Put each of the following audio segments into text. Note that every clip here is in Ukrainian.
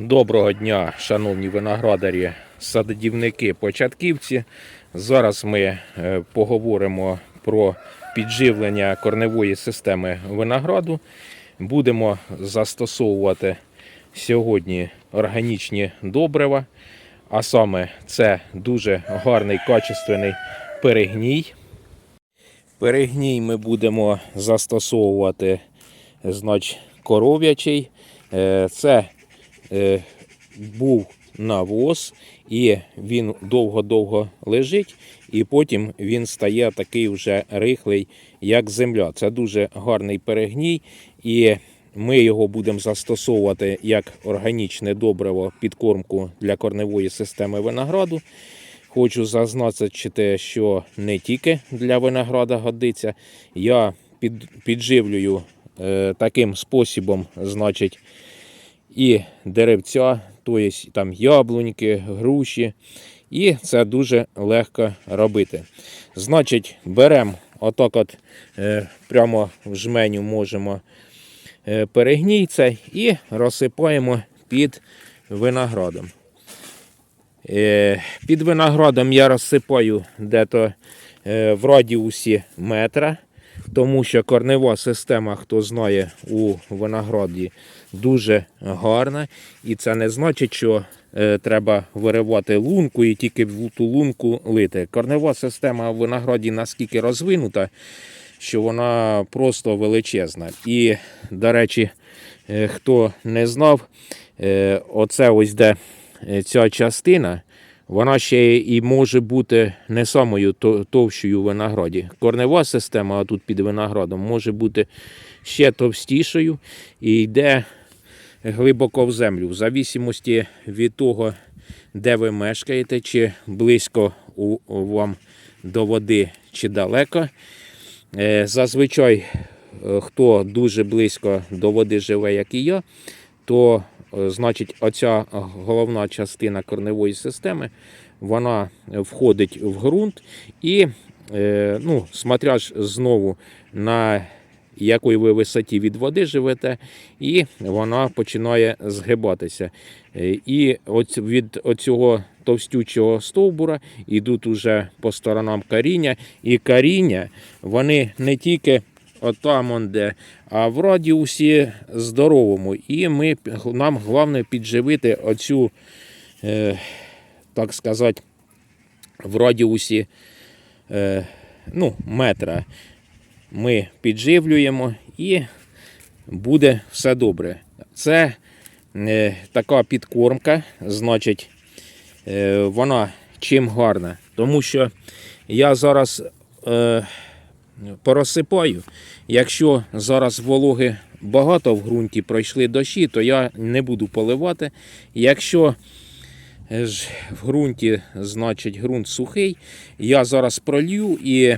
Доброго дня, шановні виноградарі, садівники, початківці. Зараз ми е, поговоримо про підживлення корневої системи винограду. Будемо застосовувати сьогодні органічні добрива, а саме це дуже гарний качественний перегній. Перегній ми будемо застосовувати значить, коров'ячий. Е, Це е, був навоз, і він довго-довго лежить, і потім він стає такий вже рихлий, як земля. Це дуже гарний перегній, і ми його будемо застосовувати як органічне добриво підкормку для корневої системи винограду. Хочу зазначити, що не тільки для винограда годиться. Я під, підживлюю е, таким способом, значить, і деревця, тобто там яблуньки, груші. І це дуже легко робити. Значить, беремо отак от е, прямо в жменю можемо е, перегній цей і розсипаємо під виноградом. Е, Під виноградом я розсипаю дето в радіусі метра, тому що корнева система, хто знає, у винограді дуже гарна. І це не значить, що е, треба виривати лунку і тільки в ту лунку лити. Корнева система в винограді наскільки розвинута, що вона просто величезна. І, до речі, е, хто не знав, е, оце ось де ця частина, вона ще і може бути не самою товщою в винограді. Корнева система тут під виноградом може бути ще товстішою і йде глибоко в землю. В зависимості від того, де ви мешкаєте, чи близько у, вам до води, чи далеко. Е, Зазвичай, е, хто дуже близько до води живе, як і я, то значить оця головна частина корневої системи вона входить в ґрунт і, е, ну, смотря знову на якої ви висоті від води живете, і вона починає згибатися. Е, І от від оцього товстючого стовбура йдуть уже по сторонам коріння, і коріння вони не тільки отам он де, а в радіусі здоровому. І ми, нам головне підживити оцю, е, так сказати, в радіусі е, ну, метра. Ми підживлюємо і буде все добре. Це е, така підкормка, значить, е, вона чим гарна, тому що я зараз е, порозсипаю. Якщо зараз вологи багато в ґрунті пройшли дощі, то я не буду поливати. Якщо е, в ґрунті, значить, ґрунт сухий, я зараз пролью і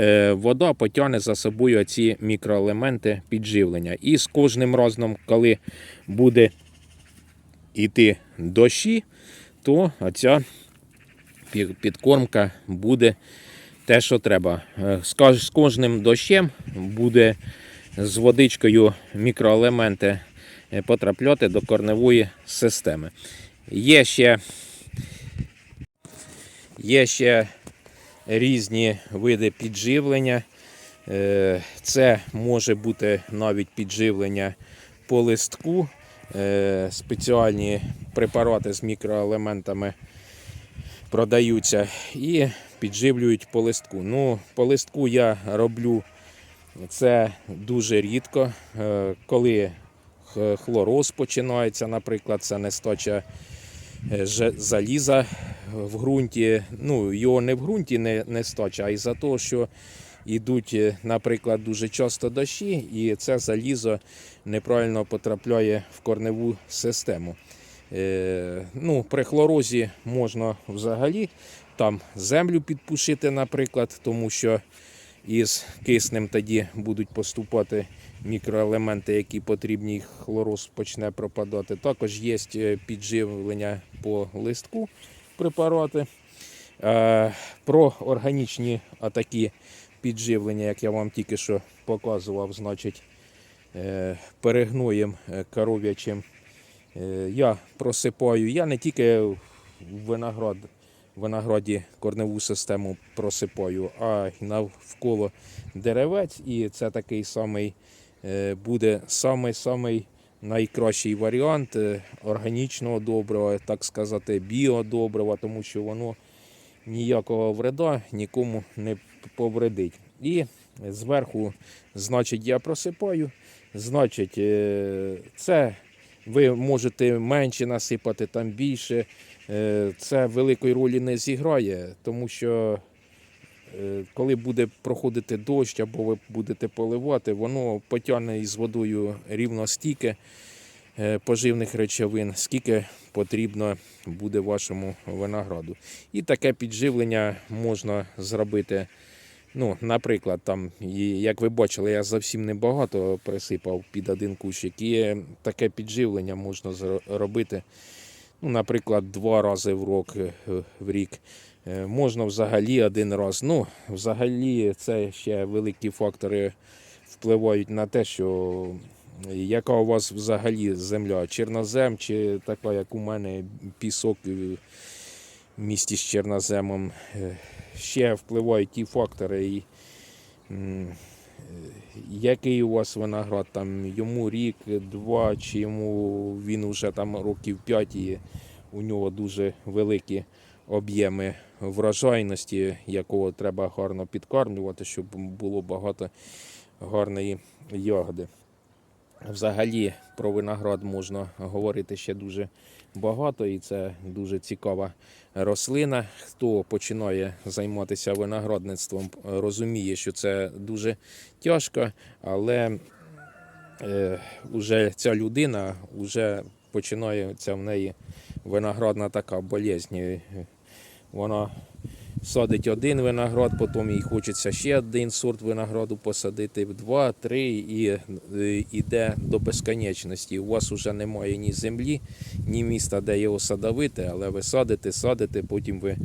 е, вода потягне за собою ці мікроелементи підживлення. І з кожним разом, коли буде йти дощі, то ця підкормка буде те, що треба. Е, З кожним дощем буде з водичкою мікроелементи е, потрапляти до корневої системи. Є ще, є ще різні види підживлення. Е, Це може бути навіть підживлення по листку, спеціальні препарати з мікроелементами продаються і підживлюють по листку. Ну, по листку я роблю це дуже рідко, Е, коли хлороз починається, наприклад, це нестача е, заліза в ґрунті. Ну, його не в ґрунті не, нестача, а із-за того, що йдуть, е, наприклад, дуже часто дощі, і це залізо неправильно потрапляє в корневу систему. Ну, при хлорозі можна взагалі там землю підпушити, наприклад, тому що із киснем тоді будуть поступати мікроелементи, які потрібні, хлороз почне пропадати. Також є е, підживлення по листку препарати. Е, Про органічні атакі підживлення, як я вам тільки що показував, значить, е, перегноєм коров'ячим Я просипаю, я не тільки виноград, винограді корневу систему просипаю, а навколо деревець. І це такий самий е, буде самий самий найкращий варіант е, органічного добрива, так сказати, біодобрива, тому що воно ніякого вреда нікому не повредить. І зверху, значить, я просипаю. Значить, е, це ви можете менше насипати, там більше. Е, Це великої ролі не зіграє, тому що е, коли буде проходити дощ або ви будете поливати, воно потягне із водою рівно стільки е, поживних речовин, скільки потрібно буде вашому винограду. І таке підживлення можна зробити. Ну, наприклад, там, як ви бачили, я зовсім небагато присипав під один кущик. І таке підживлення можна зро- робити, ну, наприклад, два рази в рок, е, в рік. Е, Можна взагалі один раз. Ну, взагалі, це ще великі фактори впливають на те, що яка у вас взагалі земля, чорнозем чи така, як у мене, пісок в місті з чорноземом. Е, Ще впливають ті фактори, і, який у вас виноград, там йому рік, два, чи йому він вже там років п'ять і у нього дуже великі об'єми врожайності, якого треба гарно підкармлювати, щоб було багато гарної ягоди. Взагалі про виноград можна говорити ще дуже багато, і це дуже цікава рослина. Хто починає займатися виноградництвом, розуміє, що це дуже тяжко, але е, уже ця людина вже починається в неї виноградна така болезнь. Вона садить один виноград, потім їй хочеться ще один сорт винограду посадити, два, три і е, йде до безконечності. У вас вже немає ні землі, ні міста, де його садовити, але ви садите, садите, потім ви.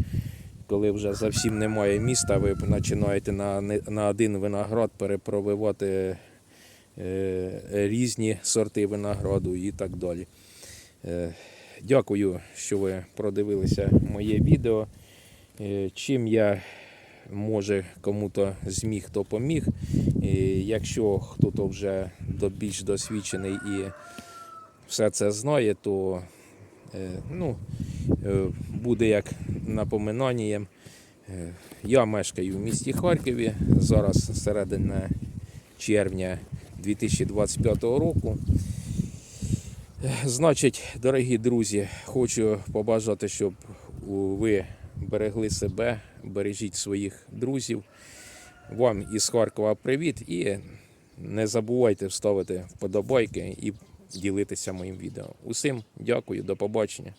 Коли вже зовсім немає міста, ви починаєте на, на один виноград перепробивати е, різні сорти винограду і так далі. Е, Дякую, що ви продивилися моє відео. Е, Чим я може кому-то зміг, то поміг. Якщо хтось вже більш досвідчений і все це знає, то е, ну, е, буде як напоминанням. Я мешкаю в місті Харкові. Зараз середина червня 2025 року. Значить, дорогі друзі, хочу побажати, щоб ви берегли себе, бережіть своїх друзів. Вам із Харкова привіт і не забувайте вставити вподобайки і ділитися моїм відео. Усім дякую, до побачення.